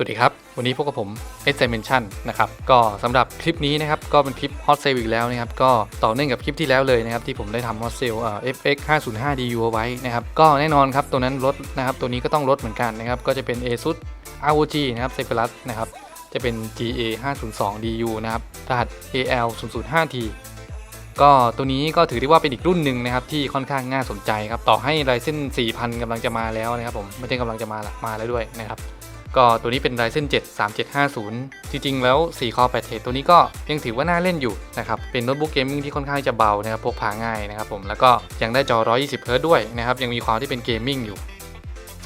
วัสดีครับ วันนี้พบกับผม S Dimension นะครับ ก็สำหรับคลิปนี้นะครับ ก็เป็นคลิป Hot Sale อีกแล้วนะครับ ก็ต่อเนื่องกับคลิปที่แล้วเลยนะครับ ที่ผมได้ทำ Hot Sale เอ่อ FX 505 DU เอาไว้นะครับ ก็แน่นอนครับ ตัวนั้นลดนะครับ ตัวนี้ก็ต้องลดเหมือนกันนะครับ ก็จะเป็น ASUS ROG นะครับ Zephyrus นะครับ จะเป็น GA 502 DU นะครับ รหัส AL 005T ก็ตัวนี้ก็ถือได้ว่าเป็นอีกรุ่นหนึ่งนะครับที่ค่อนข้างน่าสนใจครับ ต่อให้ Ryzen 4000กำลังจะมาแล้วนะครับผม ไม่ใช่กำลังจะมาละมาแล้วด้วยนะครับ ก็ตัวนี้เป็น Ryzen 7 3750 จริงๆ แล้ว4 Core 8 Thread ตัวนี้ก็ยังถือว่าน่าเล่นอยู่นะครับ เป็นโน้ตบุ๊กเกมมิ่งที่ค่อนข้างจะเบานะครับ พกพาง่ายนะครับผม แล้วก็ยังได้จอ 120 Hz ด้วยนะครับ ยังมีความที่เป็นเกมมิ่งอยู่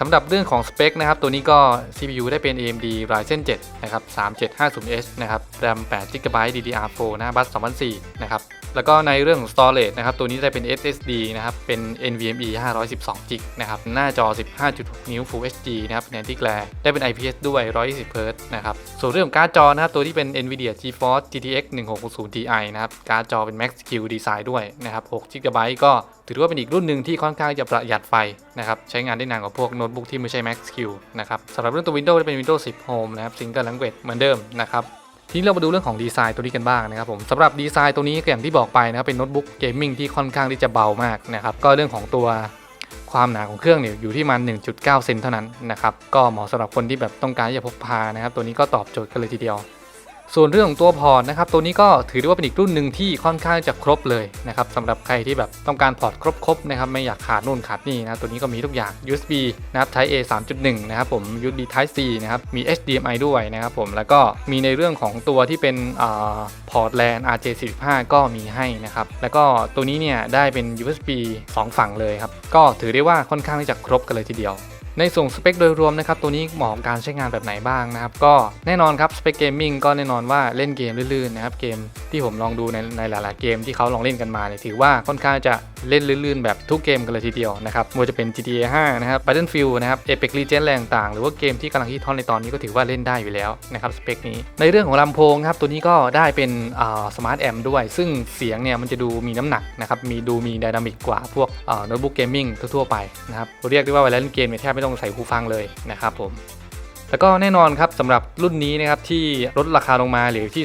สำหรับเรื่องของสเปคนะครับ ตัวนี้ก็ CPU ได้เป็น AMD Ryzen 7 นะครับ 3750H นะครับ RAM 8GB DDR4 นะบัส2004 นะครับ แล้วก็ในเรื่องของ storage นะครับ ตัวนี้ได้เป็น SSD นะครับ เป็น NVMe 512 g b นะครับ หน้าจอ 15.6 นิ้ว Full HD นะครับเป็น Anti Glare ได้เป็น IPS ด้วย 120 Hz นะครับ ส่วนเรื่องของการ์ดจอนะครับ ตัวที่เป็น Nvidia GeForce GTX 1660 Ti นะครับ การ์ดจอเป็น Max Q Design ด้วยนะครับ6 GB ก็ถือว่าเป็นอีกรุ่นหนึ่งที่ค่อนข้างจะประหยัดไฟนะครับ ใช้งานได้นานกว่าพวกโนน้ตบุ๊กที่ไม่ใช่ Max Q นะครับสำหรับเรื่องตัว Windows จะเป็น Windows 10 Home นะครับ Single Language เหมือนเดิมนะครับทีนี้เรามาดูเรื่องของดีไซน์ตัวนี้กันบ้างนะครับผมสำหรับดีไซน์ตัวนี้ก็อย่างที่บอกไปนะครับเป็นโน้ตบุ๊กเกมมิ่งที่ค่อนข้างที่จะเบามากนะครับก็เรื่องของตัวความหนาของเครื่องเนี่ยอยู่ที่มัน 1.9 เซนเท่านั้นนะครับก็เหมาะสำหรับคนที่แบบต้องการที่จะพกพานะครับตัวนี้ก็ตอบโจทย์กันเลยทีเดียว ส่วนเรื่องของตัวพอร์ตนะครับตัวนี้ก็ถือได้ว่าเป็นอีกรุ่นหนึ่งที่ค่อนข้างจะครบเลยนะครับสำหรับใครที่แบบต้องการพอร์ตครบๆนะครับไม่อยากขาดนู่นขาดนี่นะตัวนี้ก็มีทุกอย่าง USB นะครับ Type A 3.1 นะครับผม USB Type C นะครับมี HDMI ด้วยนะครับผมแล้วก็มีในเรื่องของตัวที่เป็นพอร์ต LAN RJ45 ก็มีให้นะครับแล้วก็ตัวนี้เนี่ยได้เป็น USB 2 ฝั่งเลยครับก็ถือได้ว่าค่อนข้างที่จะครบกันเลยทีเดียว ในส่วนสเปคโดยรวมนะครับตัวนี้เหมาะการใช้งานแบบไหนบ้างนะครับก็แน่นอนครับสเปคเกมมิ่งก็แน่นอนว่าเล่นเกมลื่นๆนะครับเกมที่ผมลองดูในในหลายๆเกมที่เขาลองเล่นกันมาเนี่ยถือว่าค่อนข้างจะเล่นลื่นๆแบบทุกเกมกันเลยทีเดียวนะครับไม่ว่าจะเป็น GTA 5 นะครับ Battlefield นะครับ Apex Legends แรงต่างหรือว่าเกมที่กำลังฮิตฮอตในตอนนี้ก็ถือว่าเล่นได้อยู่แล้วนะครับสเปคนี้ในเรื่องของลำโพงครับตัวนี้ก็ได้เป็นสมาร์ทแอมด้วย ซึ่งเสียงเนี่ยมันจะดูมีน้ำหนักนะครับมีดูมีไดนามิกกว่าพวกโน้ตบุ๊กเกมมิ่งทั่วๆไปนะครับเรียกได้ว่าเวลาเล่นเกมเนี่ยแทบไม่ต้องใส่หูฟังเลยนะครับผมแล้วก็แน่นอนครับสำหรับรุ่นนี้นะครับที่ลดราคาลงมาเหลือที่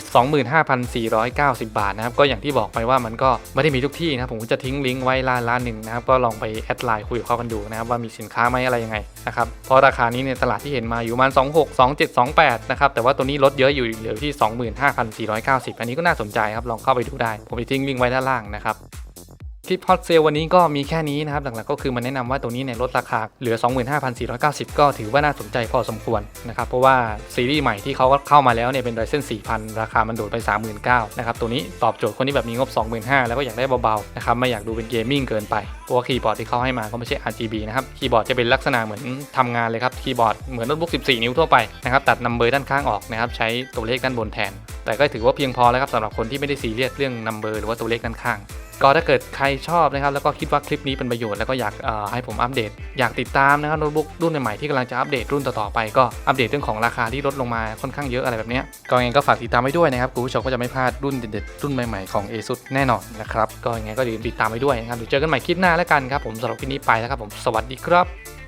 25,490 บาทนะครับก็อย่างที่บอกไปว่ามันก็ไม่ได้มีทุกที่นะครับผมก็จะทิ้งลิงก์ไว้ร้านร้านหนึ่งนะครับก็ลองไปแอดไลน์คุยกับเขากันดูนะครับว่ามีสินค้าไหมอะไรยังไงนะครับเพราะราคานี้เนี่ยตลาดที่เห็นมาอยู่ประมาณ 26 27 28 นะครับแต่ว่าตัวนี้ลดเยอะอยู่เหลือที่ 25,490 อันนี้ก็น่าสนใจครับลองเข้าไปดูได้ ผมจะทิ้งลิงก์ไว้ด้านล่างนะครับ คลิปฮอตเซลวันนี้ก็มีแค่นี้นะครับ หลักๆก็คือมันแนะนำว่าตัวนี้เนี่ยลดราคาเหลือ 25,490 ก็ถือว่าน่าสนใจพอสมควรนะครับ เพราะว่าซีรีส์ใหม่ที่เขาเข้ามาแล้วเนี่ยเป็น Ryzen 4,000 ราคามันโดดไป 39,000นะครับ ตัวนี้ตอบโจทย์คนที่แบบมีงบ 25,000 แล้วก็อยากได้เบาๆนะครับไม่อยากดูเป็นเกมมิ่งเกินไปเพราะว่าคีย์บอร์ดที่เขาให้มาก็ไม่ใช่ RGB นะครับคีย์บอร์ดจะเป็นลักษณะเหมือนทำงานเลยครับคีย์บอร์ดเหมือนโน้ตบุ๊ก 14 นิ้วทั่วไปนะครับตัดนัมเบอร์ด้านข้างออกนะครับใช้ตัวเลขด้านบนแทน แต่ก็ถือว่าเพียงพอแล้วครับสำหรับคนที่ไม่ได้ซีเรียสเรื่องนัมเบอร์หรือว่าตัวเลขด้านข้างก็ถ้าเกิดใครชอบนะครับแล้วก็คิดว่าคลิปนี้เป็นประโยชน์แล้วก็อยากให้ผมอัปเดต อยากติดตามนะครับโน้ตบุ๊กรุ่นใหม่ที่กำลังจะอัปเดตรุ่นต่อๆไปก็อัปเดตเรื่องของราคาที่ลดลงมาค่อนข้างเยอะอะไรแบบนี้ก็ยังไงก็ฝากติดตามไว้ด้วยนะครับคุณผู้ชมก็จะไม่พลาดรุ่นเด็ดๆรุ่นใหม่ๆของ ASUS แน่นอนนะครับก็ยังไงก็อย่าลืมติดตามไว้ด้วยนะครับเดี๋ยวเจอกันใหม่คลิปหน้าแล้วกันครับผมสำหรับคลิปนี้ไปแล้วครับผมสวัสดีครับ